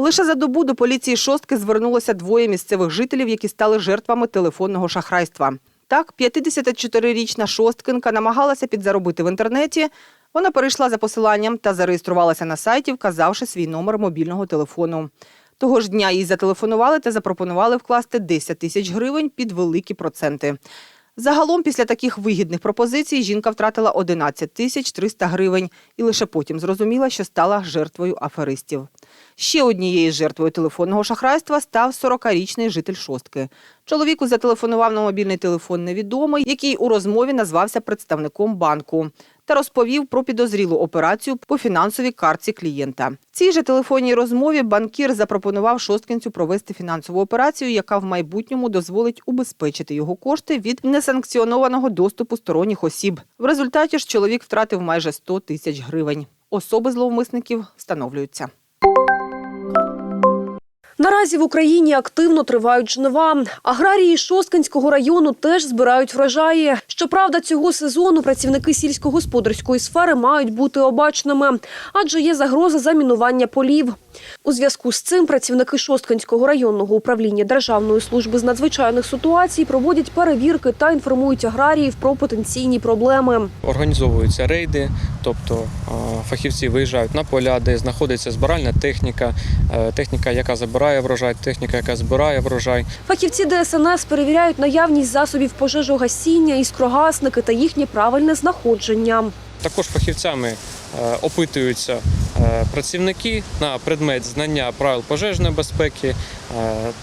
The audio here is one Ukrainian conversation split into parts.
Лише за добу до поліції шостки звернулося двоє місцевих жителів, які стали жертвами телефонного шахрайства. Так, 54-річна шосткинка намагалася підзаробити в інтернеті. Вона перейшла за посиланням та зареєструвалася на сайті, вказавши свій номер мобільного телефону. Того ж дня їй зателефонували та запропонували вкласти 10 тисяч гривень під великі проценти. Загалом, після таких вигідних пропозицій, жінка втратила 11 тисяч 300 гривень і лише потім зрозуміла, що стала жертвою аферистів. Ще однією жертвою телефонного шахрайства став 40-річний житель шостки. Чоловіку зателефонував на мобільний телефон невідомий, який у розмові назвався представником банку та розповів про підозрілу операцію по фінансовій картці клієнта. В цій же телефонній розмові банкір запропонував шосткинцю провести фінансову операцію, яка в майбутньому дозволить убезпечити його кошти від несанкціонованого доступу сторонніх осіб. В результаті ж чоловік втратив майже 100 тисяч гривень. Особи зловмисників встановлюються. Наразі в Україні активно тривають жнива. Аграрії Шосткинського району теж збирають врожаї. Щоправда, цього сезону працівники сільськогосподарської сфери мають бути обачними, адже є загроза замінування полів. У зв'язку з цим працівники Шосткинського районного управління Державної служби з надзвичайних ситуацій проводять перевірки та інформують аграріїв про потенційні проблеми. Організовуються рейди, тобто фахівці виїжджають на поля, де знаходиться збиральна техніка, е, техніка, яка забирає врожай, техніка, яка збирає врожай. Фахівці ДСНС перевіряють наявність засобів пожежогасіння, іскрогасники та їхнє правильне знаходження. Також фахівцями е, опитуються працівники на предмет знання правил пожежної безпеки, е,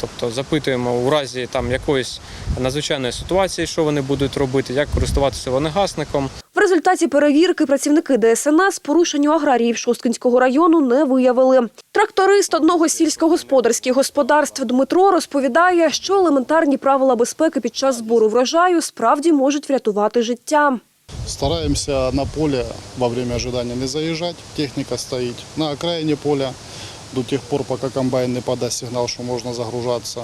тобто запитуємо у разі там якоїсь надзвичайної ситуації, що вони будуть робити, як користуватися вогнегасником. В результаті перевірки працівники ДСНС порушень у аграріїв Шосткинського району не виявили. Тракторист одного з сільськогосподарських господарств Дмитро розповідає, що елементарні правила безпеки під час збору врожаю справді можуть врятувати життя. Стараемся на поле во время ожидания не заезжать. Техника стоит на окраине поля до тех пор, пока комбайн не подаст сигнал, что можно загружаться.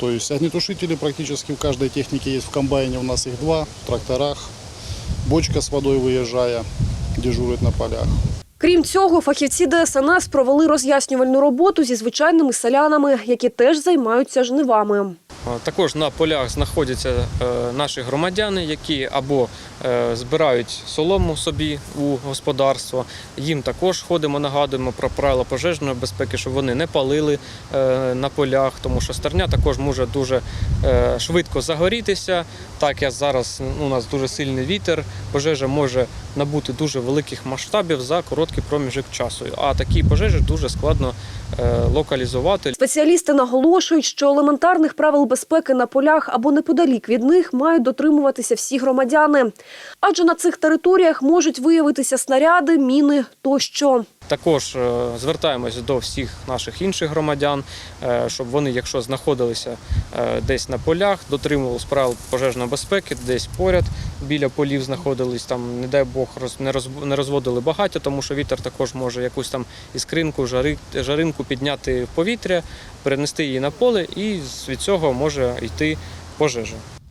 То есть огнетушители практически в каждой технике есть. В комбайне у нас их два, в тракторах. Бочка с водой выезжая дежурит на полях. Крім цього, фахівці ДСНС провели роз'яснювальну роботу зі звичайними селянами, які теж займаються жнивами. Е, Також на полях знаходяться е, наші громадяни, які або е, збирають солому собі у господарство. Їм також ходимо, нагадуємо про правила пожежної безпеки, щоб вони не палили на полях, тому що стерня також може дуже швидко загорітися. Так як зараз у нас дуже сильний вітер, пожежа може набути дуже великих масштабів за короткий проміжок часу. А такі пожежі дуже складно локалізувати. Спеціалісти наголошують, що елементарних правил безпеки на полях або неподалік від них мають дотримуватися всі громадяни. Адже на цих територіях можуть виявитися снаряди, міни тощо. Також е, звертаємось до всіх наших інших громадян, е, щоб вони, якщо знаходилися е, десь на полях, дотримувалися правил пожежної безпеки, десь поряд біля полів знаходились, там, не дай Бог, не розводили багаття, тому що вітер також може якусь там іскринку, жаринку підняти в повітря, перенести її на поле, і від цього може йти пожежа.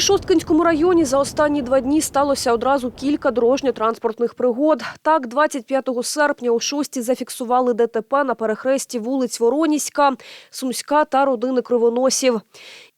У Шосткинському районі за останні два дні сталося одразу кілька дорожньо-транспортних пригод. Так, 25 серпня у шості зафіксували ДТП на перехресті вулиць Вороніська, Сумська та родини Кривоносів.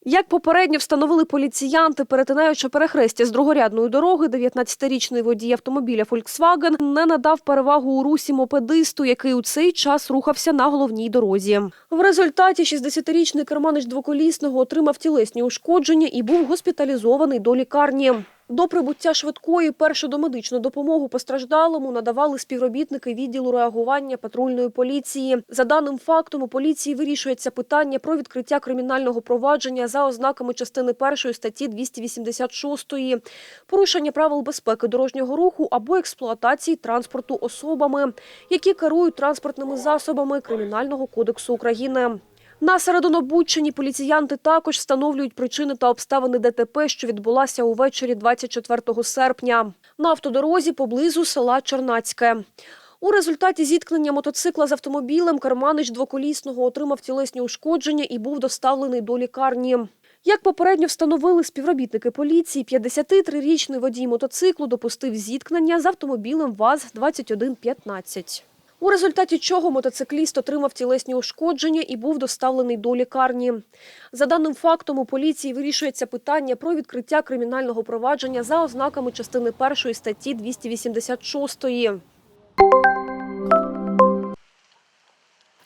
Як попередньо встановили поліціянти, перетинаючи перехрестя з другорядної дороги, 19-річний водій автомобіля Volkswagen не надав перевагу у русі мопедисту, який у цей час рухався на головній дорозі. В результаті 60-річний керманич двоколісного отримав тілесні ушкодження і був госпіталізований до лікарні. До прибуття швидкої першу домедичну допомогу постраждалому надавали співробітники відділу реагування патрульної поліції. За даним фактом, у поліції вирішується питання про відкриття кримінального провадження за ознаками частини першої статті 286 порушення правил безпеки дорожнього руху або експлуатації транспорту особами, які керують транспортними засобами Кримінального кодексу України. На Середонобудчині поліціянти також встановлюють причини та обставини ДТП, що відбулася увечері 24 серпня на автодорозі поблизу села Чернацьке. У результаті зіткнення мотоцикла з автомобілем керманич двоколісного отримав тілесні ушкодження і був доставлений до лікарні. Як попередньо встановили співробітники поліції, 53-річний водій мотоциклу допустив зіткнення з автомобілем ВАЗ-2115. У результаті чого мотоцикліст отримав тілесні ушкодження і був доставлений до лікарні. За даним фактом, у поліції вирішується питання про відкриття кримінального провадження за ознаками частини першої статті 286.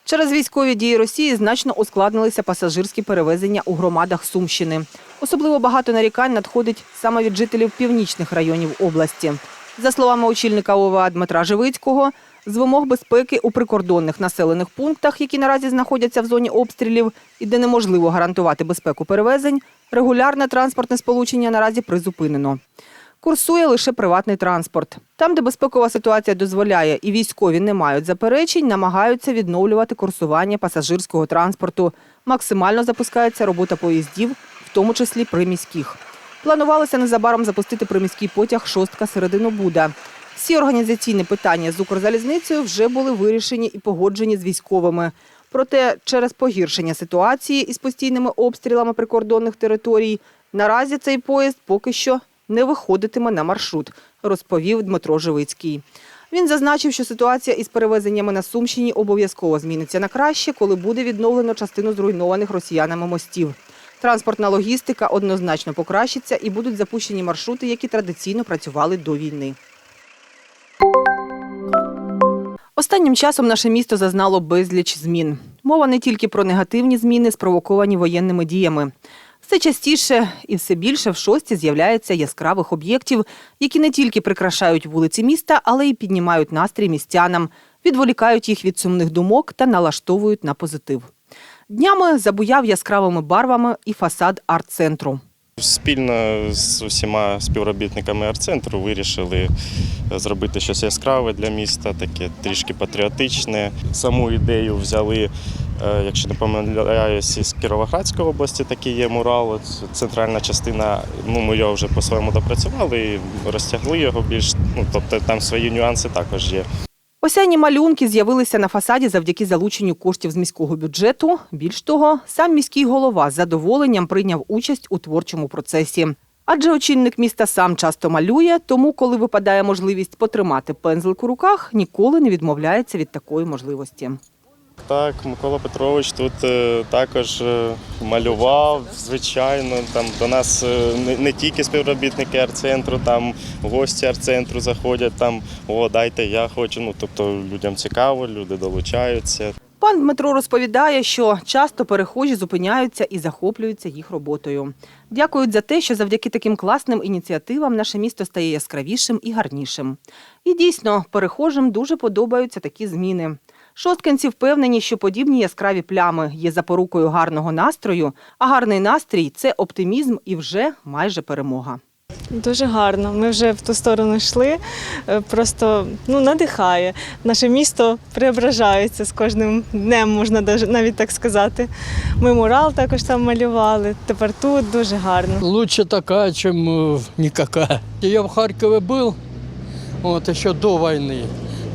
Через військові дії Росії значно ускладнилися пасажирські перевезення у громадах Сумщини. Особливо багато нарікань надходить саме від жителів північних районів області. За словами очільника ОВА Дмитра Живицького, з вимог безпеки у прикордонних населених пунктах, які наразі знаходяться в зоні обстрілів і де неможливо гарантувати безпеку перевезень, регулярне транспортне сполучення наразі призупинено. Курсує лише приватний транспорт. Там, де безпекова ситуація дозволяє і військові не мають заперечень, намагаються відновлювати курсування пасажирського транспорту. Максимально запускається робота поїздів, в тому числі приміських. Планувалося незабаром запустити приміський потяг шостка середину Буда. Всі організаційні питання з Укрзалізницею вже були вирішені і погоджені з військовими. Проте через погіршення ситуації із постійними обстрілами прикордонних територій наразі цей поїзд поки що не виходитиме на маршрут, розповів Дмитро Живицький. Він зазначив, що ситуація із перевезеннями на Сумщині обов'язково зміниться на краще, коли буде відновлено частину зруйнованих росіянами мостів. Транспортна логістика однозначно покращиться і будуть запущені маршрути, які традиційно працювали до війни. Останнім часом наше місто зазнало безліч змін. Мова не тільки про негативні зміни, спровоковані воєнними діями. Все частіше і все більше в шості з'являється яскравих об'єктів, які не тільки прикрашають вулиці міста, але й піднімають настрій містянам, відволікають їх від сумних думок та налаштовують на позитив. Днями забуяв яскравими барвами і фасад арт-центру. Спільно з усіма співробітниками арт-центру вирішили зробити щось яскраве для міста, таке трішки патріотичне. Саму ідею взяли, е, якщо не помиляюсь, із Кіровоградської області такий є мурал. Центральна частина, ну ми його вже по-своєму допрацювали і розтягли його більш. Ну тобто там свої нюанси також є. Осяйні малюнки з'явилися на фасаді завдяки залученню коштів з міського бюджету. Більш того, сам міський голова з задоволенням прийняв участь у творчому процесі. Адже очільник міста сам часто малює, тому, коли випадає можливість потримати пензлик у руках, ніколи не відмовляється від такої можливості. Так, Микола Петрович тут е, також е, малював, звичайно. Там до нас е, не, тільки співробітники арт-центру, там гості арт-центру заходять, там о, дайте, я хочу. Ну тобто людям цікаво, люди долучаються. Пан Дмитро розповідає, що часто перехожі зупиняються і захоплюються їх роботою. Дякують за те, що завдяки таким класним ініціативам наше місто стає яскравішим і гарнішим. І дійсно, перехожим дуже подобаються такі зміни. Шосткинці впевнені, що подібні яскраві плями є запорукою гарного настрою, а гарний настрій це оптимізм і вже майже перемога. Дуже гарно. Ми вже в ту сторону йшли. Е, Просто ну, надихає. Наше місто преображається з кожним днем, можна даже- навіть так сказати. Ми мурал також там малювали. Тепер тут дуже гарно. Лучше такая, чем э, никакая. Я в Харькове был, вот еще до войны.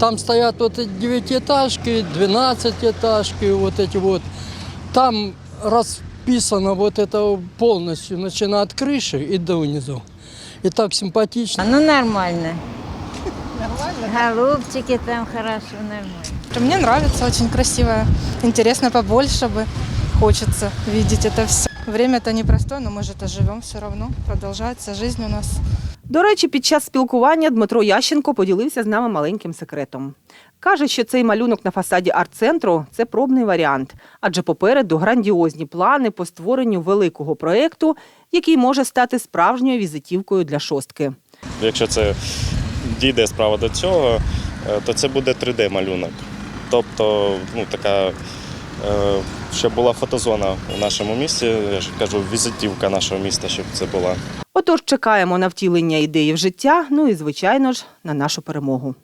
Там стоят вот эти девятиэтажки, двенадцатиэтажки, вот эти вот. Там расписано вот это полностью, начиная от крыши и до внизу. И так симпатично. Ну, нормально. Голубчики там хорошо, нормально. Мне нравится, очень красиво, интересно побольше бы. Хочется видеть это все. Время-то непростое, но мы же это живем все равно. Продолжается жизнь у нас. До речі, під час спілкування Дмитро Ященко поділився з нами маленьким секретом. Каже, що цей малюнок на фасаді арт-центру – це пробний варіант, адже попереду грандіозні плани по створенню великого проєкту, який може стати справжньою візитівкою для шостки. Якщо це дійде справа до цього, е, то це буде 3D-малюнок. Тобто, ну така, е, щоб була фотозона у нашому місті, я ж кажу, візитівка нашого міста, щоб це була. Отож, чекаємо на втілення ідеї в життя, ну і, звичайно ж, на нашу перемогу.